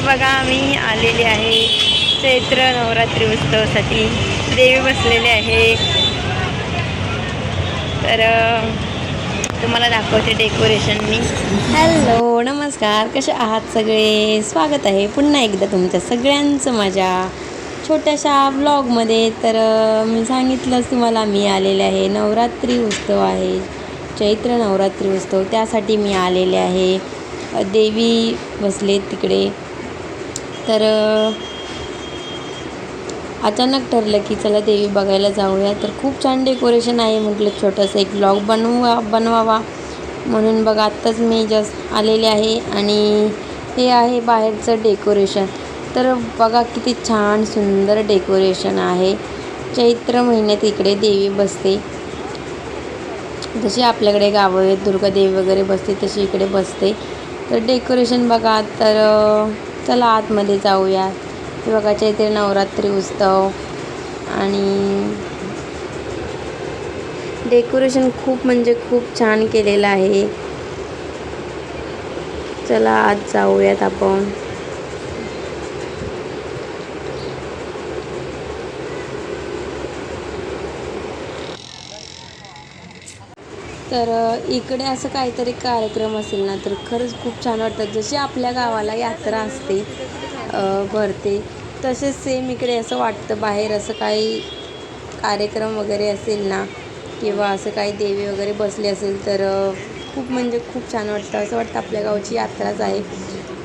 तर बघा आम्ही आलेले आहे चैत्र नवरात्री उत्सवासाठी. देवी बसलेले आहे. तर तुम्हाला दाखवते डेकोरेशन मी हॅलो नमस्कार. कसे आहात सगळे? स्वागत आहे पुन्हा एकदा तुमच्या सगळ्यांचं माझ्या छोट्याशा ब्लॉगमध्ये तर मी सांगितलंच तुम्हाला मी आलेले आहे. नवरात्री उत्सव आहे. चैत्र नवरात्री उत्सव. त्यासाठी मी आलेले आहे. देवी बसले तिकडे. तर अचानक ठरलं की चला देवी बघायला जाऊया. तर खूप छान डेकोरेशन आहे म्हटलं छोटंसं एक ब्लॉग बनवा बनवावा. म्हणून बघा आत्ताच मी जस्ट आलेले आहे आणि हे आहे बाहेरचं डेकोरेशन. तर बघा किती छान सुंदर डेकोरेशन आहे. चैत्र महिन्यात इकडे देवी बसते. जशी आपल्याकडे गावं आहेत दुर्गादेवी वगैरे बसते तशी इकडे बसते. तर डेकोरेशन बघा तर चला आतमध्ये जाऊया हे बघा चैत्र नवरात्री उत्सव. आणि डेकोरेशन खूप म्हणजे खूप छान केलेलं आहे. चला आज जाऊयात आपण. तर इकडे असं काहीतरी कार्यक्रम असेल ना तर खरंच खूप छान वाटतं. जशी आपल्या गावाला यात्रा असते भरते तसेच सेम इकडे असं वाटतं बाहेर असं काही कार्यक्रम वगैरे असेल ना किंवा असं काही देवी वगैरे बसली असेल तर खूप म्हणजे खूप छान वाटतं. असं वाटतं आपल्या गावची यात्राच आहे.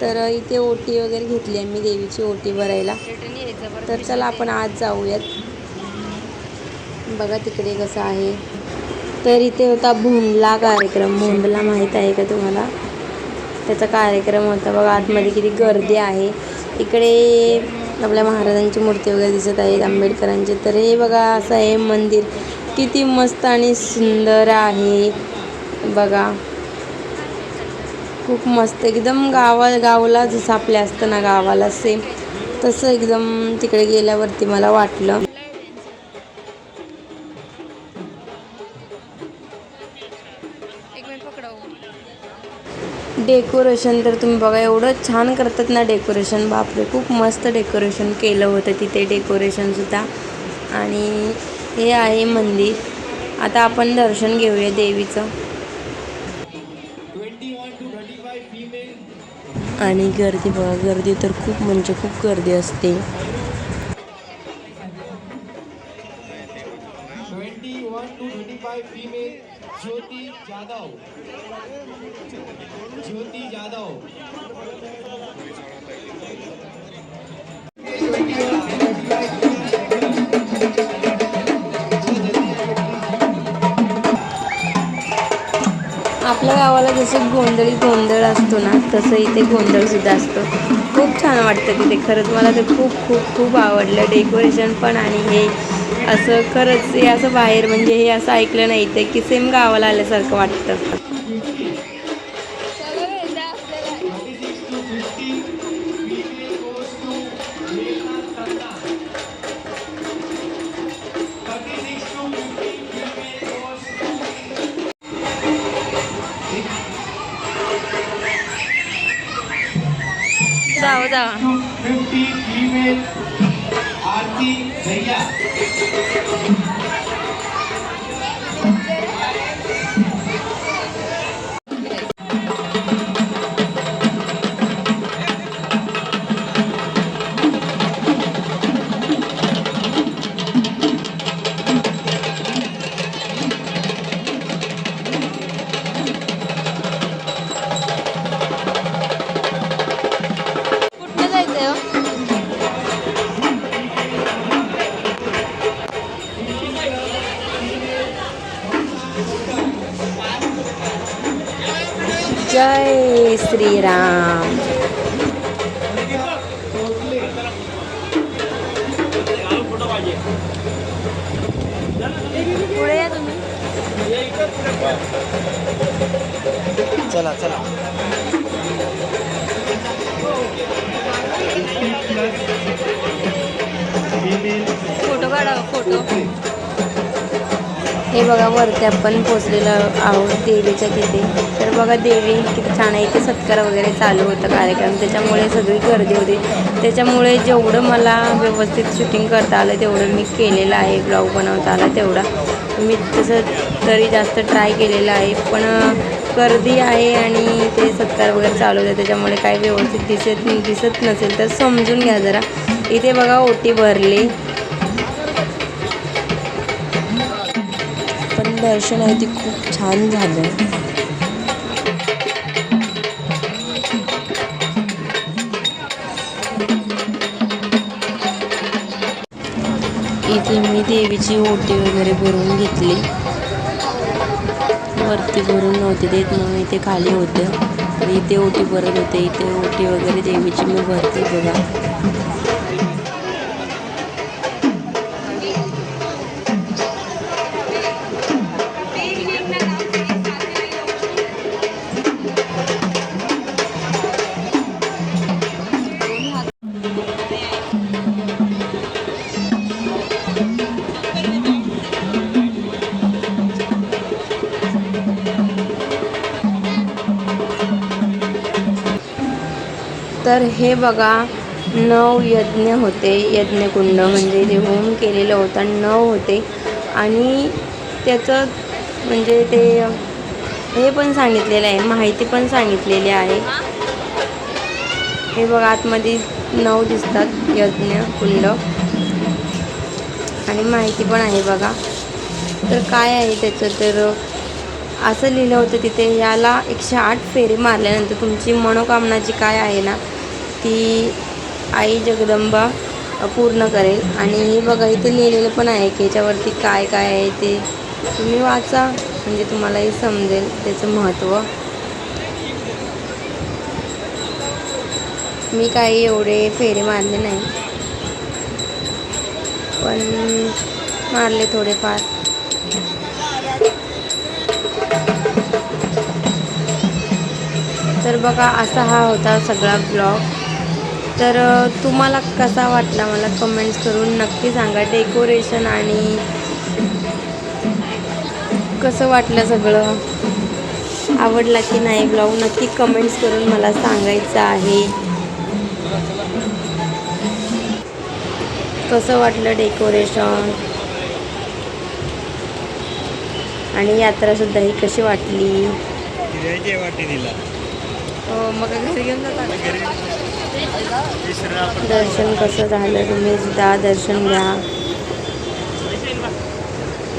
तर इथे ओटी वगैरे घेतली आहे मी देवीची ओटी भरायला. तर चला आपण आज जाऊयात. बघा तिकडे कसं आहे. तर इथे होता भोंडला कार्यक्रम. भोंडला माहीत आहे का तुम्हाला? त्याचा कार्यक्रम होता. बघा आतमध्ये किती गर्दी आहे. इकडे आपल्या महाराजांची मूर्ती वगैरे दिसत आहेत आंबेडकरांची. तर हे बघा असं आहे मंदिर. किती मस्त आणि सुंदर आहे. बघा. खूप मस्त. एकदम गावा गावला जसं आपल्या असतं ना गावाला सेम तसं एकदम तिकडे गेल्यावरती मला वाटलं. डेकोरेशन तर तुम्ही बघा एवढं छान करतात ना डेकोरेशन बापरे खूप मस्त डेकोरेशन केलं होतं तिथे डेकोरेशनसुद्धा आणि हे आहे मंदिर. आता आपण दर्शन घेऊया देवीचं. आणि गर्दी बघा गर्दी तर खूप म्हणजे खूप गर्दी असते. जादव ज्योति जादव आपल्या गावाला जसं गोंधळी गोंधळ असतो ना तसं इथे गोंधळसुद्धा असतो. खूप छान वाटतं तिथे. खरंच मला ते खूप खूप खूप आवडलं. डेकोरेशन पण आणि हे असं खरंच हे असं बाहेर म्हणजे हे असं ऐकलं नाही ते की सेम गावाला आल्यासारखं वाटतं. ಹೌದಾ ಹೌದಾ ಫಿಫ್ಟಿ ಫೀಮೇಲ್ ಆರ್ತಿ ಜಯ್ಯ जय श्रीराम. पुढे या तुम्ही. चला चला. फोटो काढा फोटो. हे बघा वरती आपण पोचलेलो आहोत देवीच्या तिथे. तर बघा देवी किती छान आहे. इथे सत्कार वगैरे चालू होतं कार्यक्रम. त्याच्यामुळे सगळी गर्दी होती. त्याच्यामुळे जेवढं मला व्यवस्थित शूटिंग करता आलं तेवढं मी केलेलं आहे. ब्लॉग बनवता आला तेवढा. मी तसं तरी जास्त ट्राय केलेलं आहे. पण गर्दी आहे आणि ते सत्कार वगैरे चालू होते. त्याच्यामुळे काही व्यवस्थित दिसत दिसत नसेल तर समजून घ्या जरा. इथे बघा ओटी भरली. दर्शन आहे ते खूप छान झालं इथे मी देवीची ओटी वगैरे भरून घेतली. वरती भरून नव्हते देत म्हणून इथे खाली होतं. इथे ओटी भरत होते इथे ओटी वगैरे देवीची मी भरते बघा. तर हे बघा नऊ यज्ञ होते. यज्ञकुंड म्हणजे जे होम केलेलं होतं नऊ होते. आणि त्याचं म्हणजे ते हे पण सांगितलेलं आहे माहिती पण सांगितलेली आहे. हे बघा आतमध्ये नऊ दिसतात यज्ञ कुंड आणि माहिती पण आहे बघा. तर काय आहे त्याचं? तर असं लिहिलं होतं तिथे याला एकशे आठ फेरी मारल्यानंतर तुमची मनोकामना जी काय आहे ना ती आई जगदंबा पूर्ण करेल. आणि हे बघा इथे लिहिलेलं पण आहे की याच्यावरती काय काय आहे ते तुम्ही वाचा. म्हणजे तुम्हालाही समजेल त्याचं महत्त्व मी काही एवढे फेरे मारले नाही. पण मारले थोडेफार. तर बघा असा हा होता सगळा ब्लॉग. तर तुम्हाला कसा वाटला मला कमेंट्स करून नक्की सांगा. डेकोरेशन आणि कसं वाटलं सगळं? आवडला की नाही ब्लॉग? नक्की कमेंट्स करून मला सांगायचं आहे. कसं वाटलं डेकोरेशन आणि यात्रासुद्धा ही कशी वाटली? मग घरी घेऊन दर्शन कसं झालं तुम्ही सुद्धा दर्शन घ्या.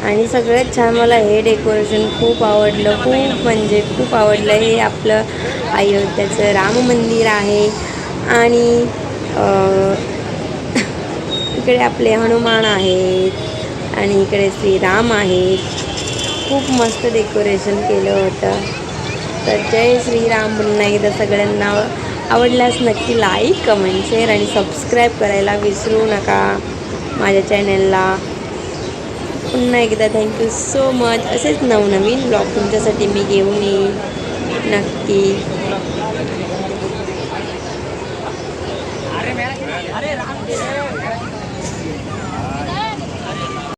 आणि सगळ्यात छान मला हे डेकोरेशन खूप आवडलं खूप म्हणजे खूप आवडलं. हे आपलं अयोध्याचं राम मंदिर आहे. आणि इकडे आपले हनुमान आहेत आणि इकडे श्रीराम आहेत. खूप मस्त डेकोरेशन केलं होतं. तर जय श्रीराम पुन्हा एकदा सगळ्यांना आवडल्यास नक्की लाईक कमेंट शेअर आणि सबस्क्राईब करायला विसरू नका माझ्या चॅनलला पुन्हा एकदा थँक्यू सो मच असेच नवनवीन ब्लॉग तुमच्यासाठी मी घेऊन येईन. नक्की.